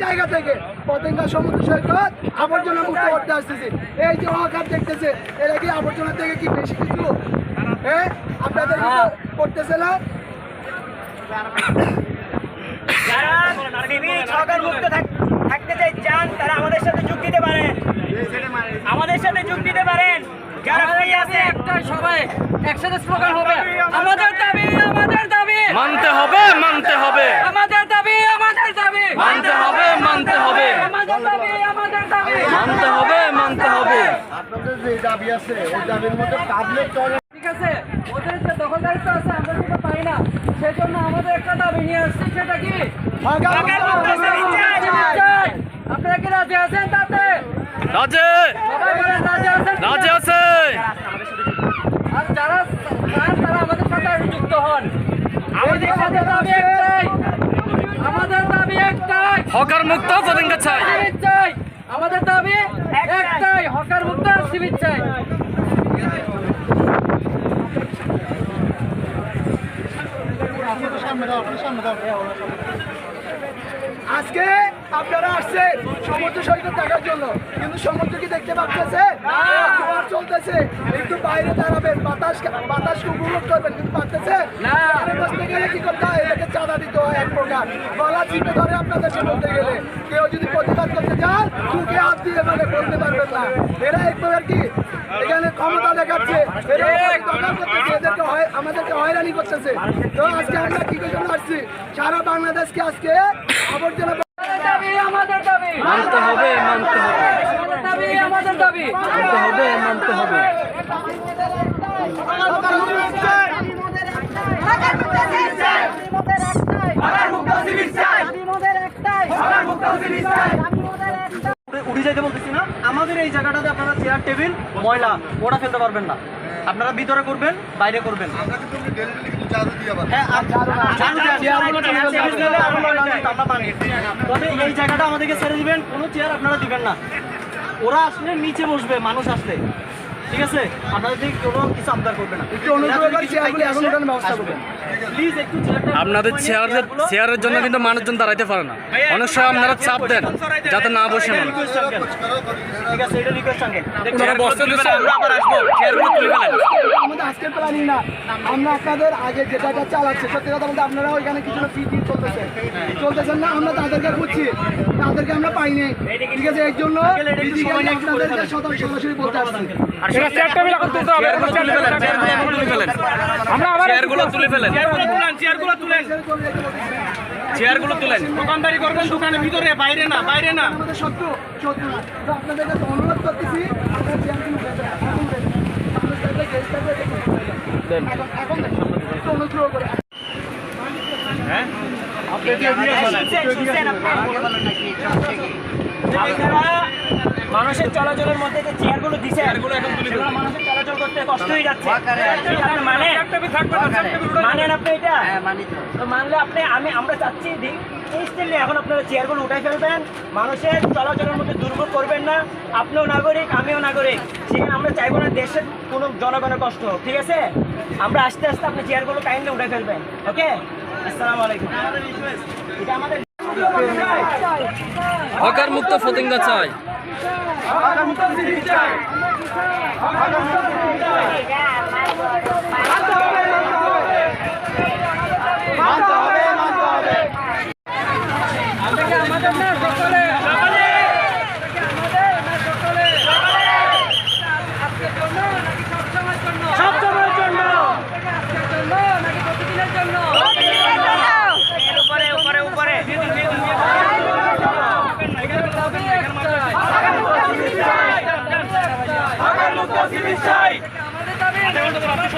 জায়গা থেকে। পতেঙ্গা সমুদ্র সৈকত আবর্জনা মুক্ত করতে আসতেছি। এই যে ওয়াকার দেখতেছে এরা কি আবর্জনা থেকে কি বেশি কিছু? হ্যাঁ? আপনাদের করতেছে না? যারা মুক্ত থাকতে চাই চান তারা আমাদের সাথে যোগ দিতে পারেন। আমাদের সাথে যোগ দিতে পারেন। যারা ফ্রি আছে একটা সবাই একসাথে স্লোগান হবে। আমাদের দাবি আমাদের দাবি। মানতে হবে মানতে হবে। আমাদের দাবি আমাদের দাবি। মানতে হবে। মানতে হবে। মানতে হবে মানতে হবে। আপনাদের যে দাবি আছে এই দাবির মধ্যে পাবলিক ঠিক আছে ওদের যে দখলদারিত্ব আছে আমরা সেটা পাই না। সেই জন্য আমাদের একটা দাবি নিয়ে আসছি সেটা কি? আপনারা কি রাজি আছেন তাতে? রাজে! রাজি আছে! আর যারা তারা আমাদের সাথে যুক্ত হন। আমাদের সাথে দাবি একটাই। হকার মুক্ত পতেঙ্গা চাই আমাদের দাবি একটাই। হকার মুক্ত শিবির চাই আজকে আপনারা আসছেন সমুদ্র সৈকত দেখার জন্য। কিন্তু সমুদ্র কি দেখতে পাচ্ছে চলতেছে। একটু বাইরে দাঁড়াবেন বাতাস বাতাস উপভোগ করবেন কিন্তু পারতেছে? বসতে গেলে কি করতে হয়? এটাকে চাঁদা দিতে হয় এক প্রকার। গলা চিপে ধরে আপনাদেরকে বলতে গেলে। কেউ যদি প্রতিবাদ করতে চান চুকে হাত দিয়ে মানে বলতে পারবেন না। এরা এক প্রকার কি? এখানে ক্ষমতা দেখাচ্ছে। এরা দখল করতেছে। এদেরকে হয় আমাদেরকে হয়রানি করতেছে। তো আজকে আমরা কি জন্য আসছি সারা বাংলাদেশকে আজকে আবর্জনা আমাদের দাবি আমাদের মানতে হবে মানতে হবে। আমাদের দাবি আমাদের দাবি। মানতে হবে উঠে বলতেছি না আমাদের এই জায়গাটাতে আপনারা চেয়ার টেবিল ময়লা ওটা ফেলতে পারবেন না আপনারা ভিতরে করবেন বাইরে করবেন হ্যাঁ, মানি। তবে এই জায়গাটা আমাদেরকে ছেড়ে দিবেন কোনো চেয়ার আপনারা দিবেন না ওরা আসলে নিচে বসবে মানুষ আসলে ঠিক আছে? আপনাদের থেকে কোনো কিছু আবদার করবে না। একটু অনুগ্রহ করে চেয়ারগুলো এখন ওঠানোর ব্যবস্থা করবেন। প্লিজ একটু আপনাদের চেয়ারের চেয়ারের জন্য কিন্তু মানুষজন দাঁড়াইতে পারে না। অনেক সময় আপনারা চাপ দেন যাতে না বসে মানুষ ঠিক আছে এটা রিকোয়েস্ট আঙ্কেল ওনারা বসতে দিচ্ছে আমরা আবার আসব। চেয়ারগুলো তুলে ফেলেন। আমাদের আজকের প্ল্যানিং না। আমরা আপনাদের আগে যেটা চালাচ্ছি সত্যি কথা বলতে আপনারা ওইখানে কিছু ফি ফি চলতেছে চলতেছেন না আমরা তাদেরকে খুঁজছি। তাদেরকে আমরা পাইনি। ঠিক আছে এর জন্য সরাসরি বলতে আসছি। চেয়ারগুলো তুলে ফেলেন। চেয়ারগুলো তুলে ফেলেন চেয়ারগুলো তুলে ফেলেন। চেয়ারগুলো তুলেন দোকানদারি করবেন দোকানের ভিতরে বাইরে না বাইরে না। আমাদের সত্য সত্য আপনাদের অনুরোধ করতেছি আপনারা চেয়ারগুলো মানুষের চলাচলের মধ্যে যে চেয়ারগুলো দিছে সেগুলো মানুষের চলাচল করতে কষ্ট হয়ে যাচ্ছে। এটা মানেন মানেন আপনি এটা? মানলে আপনি আমি আমরা চাচ্ছি দি- এই স্টিল নিয়ে এখন আপনারা চেয়ারগুলো উঠাই ফেলবেন। মানুষের চলাচলের মধ্যে দুর্ভোগ করবেন না। আপনিও নাগরিক আমিও নাগরিক। সেখানে আমরা চাইব না দেশের কোনো জনগণের কষ্ট হোক ঠিক আছে? আমরা আস্তে আস্তে আপনি চেয়ারগুলো কাইন্ডলি উঠে ফেলবেন ওকে আসসালামু আলাইকুম। এটা আমাদের হকার মুক্ত ফতিঙ্গা চাই। আমাদের না সকলে আমাদের না সকলে আজকের জন্য নাকি সবসময়ের জন্য সবসময়ের জন্য আজকের জন্য নাকি প্রতিদিনের জন্য এর উপরে উপরে উপরে দাবি একটাই। আমাদের দাবি সবার বীর চট্টলার দাবি এটাকে আমাদের দাবি না বীর চট্টলার দাবি মুদের দাবি মুদের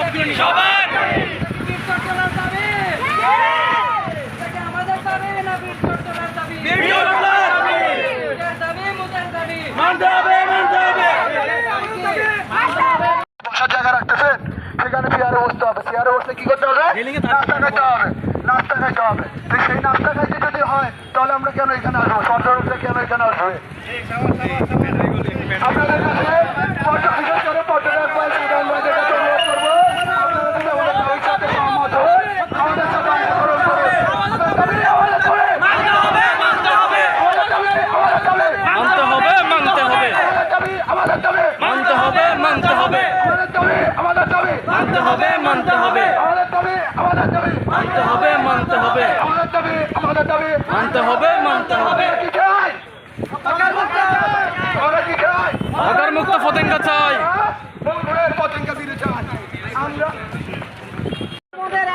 বসার জায়গা রাখতেছেন সেখানে চেয়ারে বসতে হবে চেয়ারে বসতে কি করতে হবে নাস্তা খেতে হবে নাস্তা খেতে হবে সেই নাস্তা খাইতে যদি হয় তাহলে আমরা কেন এখানে আসব সরকার কেন এখানে আসবে মানতে হবে। মানতে হবে মানতে হবে। মানতে হবে মানতে হবে। আগার মুক্ত পতেঙ্গা চাই।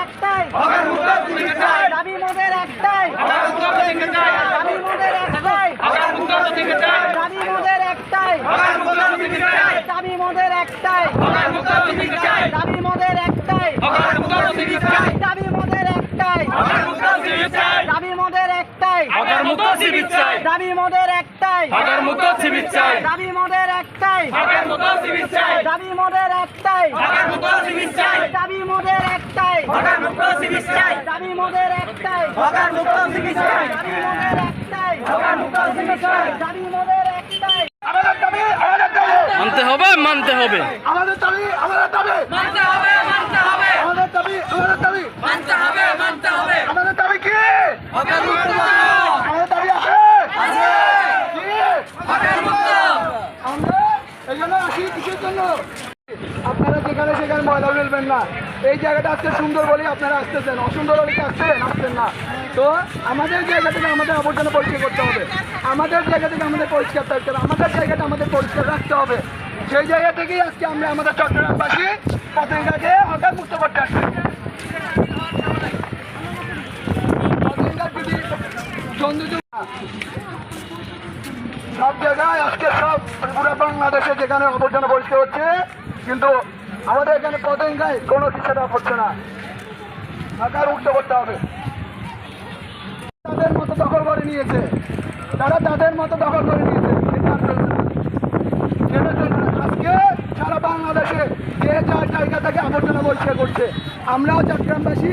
একটাই। একটাই। একটাই। একটাই। দাবি মোদের একটাই। দাবি মোদের একটাই। দাবি মোদের একটাই। দাবি মোদের একটাই। দাবি মোদের একটাই। দাবি মোদের একটাই। দাবি মোদের একটাই। দাবি মোদের একটাই। দাবি মোদের একটাই। আমাদের দাবি আমাদের দাবি। মানতে হবে মানতে হবে। আমাদের দাবি আমাদের দাবি। মানতে হবে মানতে হবে। দাবি আমাদের দাবি। মানতে হবে মানতে হবে। আমাদের দাবি কি? হকার মুক্ত। আমাদের দাবি আছে। কি? হকার মুক্ত। আমরা এই জন্য আসি কিসের জন্য? আপনারা যেখানে সেখানে ময়লা ফেলবেন না। এই জায়গাটা আজকে সুন্দর বলেই আপনারা আসতেছেন। অসুন্দর কি আসছেন আসছেন না। তো আমাদের জায়গা থেকে আমাদের আবর্জনা পরিষ্কার করতে হবে। আমাদের জায়গা থেকে আমাদের পরিষ্কার থাকতে হবে। আমাদের জায়গাটা আমাদের পরিষ্কার রাখতে হবে। সেই জায়গা থেকেই আজকে আমরা আমাদের চট্টগ্রামবাসী পতেঙ্গাকে হকার মুক্ত করতে আসছি। সব জায়গায় আজকে সব পুরো বাংলাদেশে যেখানে আবর্জনা পরিষ্কার হচ্ছে, কিন্তু আমাদের এখানে পতেঙ্গায় কোনো কিছুটা হচ্ছে না। ঢাকার উঠতে করতে হবে। তাদের মতো দখল করে নিয়েছে। তারা তাদের মতো দখল করে নিয়েছে সেটা আর চলবে না। সেটা চলবে না। আজকে সারা বাংলাদেশে যে যার জায়গা থেকে আবর্জনা পরিষ্কার করছে আমরাও চট্টগ্রামবাসী।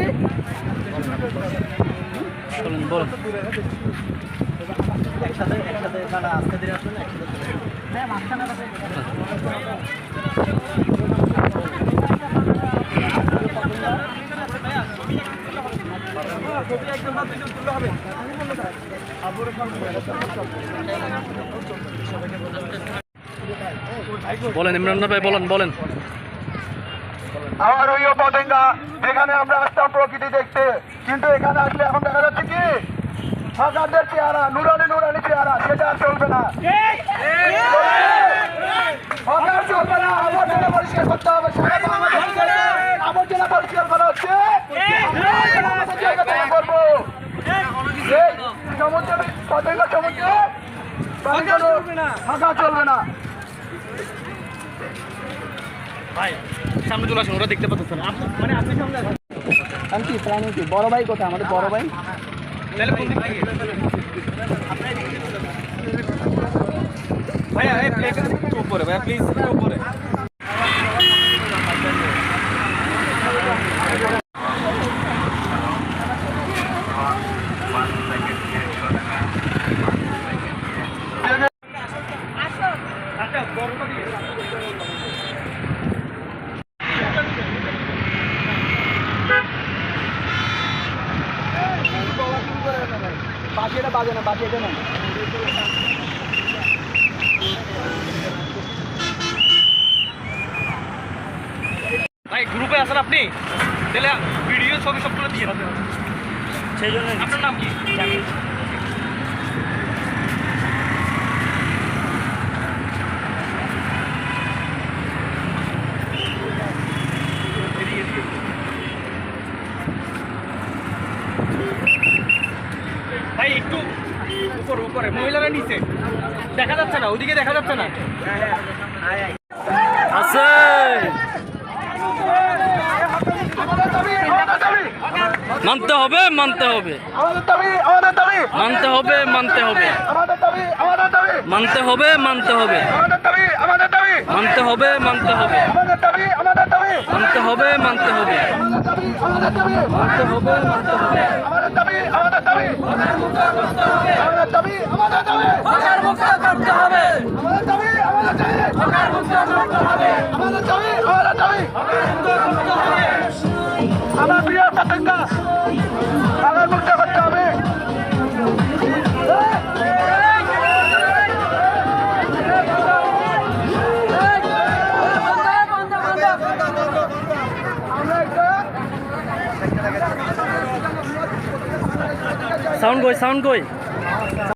বলুন বলুন। একসাথে একসাথে তারা আসবেন বলেন ইমরান ভাই বলেন বলেন। আমার ওই পতেঙ্গা এখানে আমরা আসতাম প্রকৃতি দেখতে, কিন্তু এখানে আসলে এখন দেখা যাচ্ছে কি? সরকারদের চেহারা, নুরানি নুরানি চেহারা, সেটা আর চলবে না। চলবে না করা হচ্ছে। চলবে না। ভাই সামনে চলে আসুন ওরা দেখতে পাচ্ছেন না। আমি কি প্রাণী কি? বড় ভাই কোথায়? আমাদের বড় ভাই? ভাইয়া একটু উপরে ভাইয়া প্লিজ উপরে। এটা না বাঁচিয়ে দেবেন ভাই গ্রুপে আছেন আপনি? তাহলে ভিডিও ছবি সবগুলো দিয়ে দেন। সেই জন্য আপনার নাম কি ভাই একটু উপরে উপরে মহিলারা নিচে দেখা যাচ্ছে না ওদিকে দেখা যাচ্ছে না। আছে। মানতে হবে মানতে হবে। আমাদের দাবি আমাদের দাবি মানতে হবে মানতে হবে। আমাদের দাবি আমাদের দাবি মানতে হবে মানতে হবে। আমাদের দাবি আমাদের দাবি মানতে হবে মানতে হবে। আমাদের দাবি আমাদের দাবি মানতে হবে মানতে হবে। আমাদের দাবি আমাদের দাবি মানতে হবে মানতে হবে। আমাদের দাবি আমাদের দাবি আমাদের দাবি আমাদের দাবি করতে হবে। সাউন্ড কই সাউন্ড কই?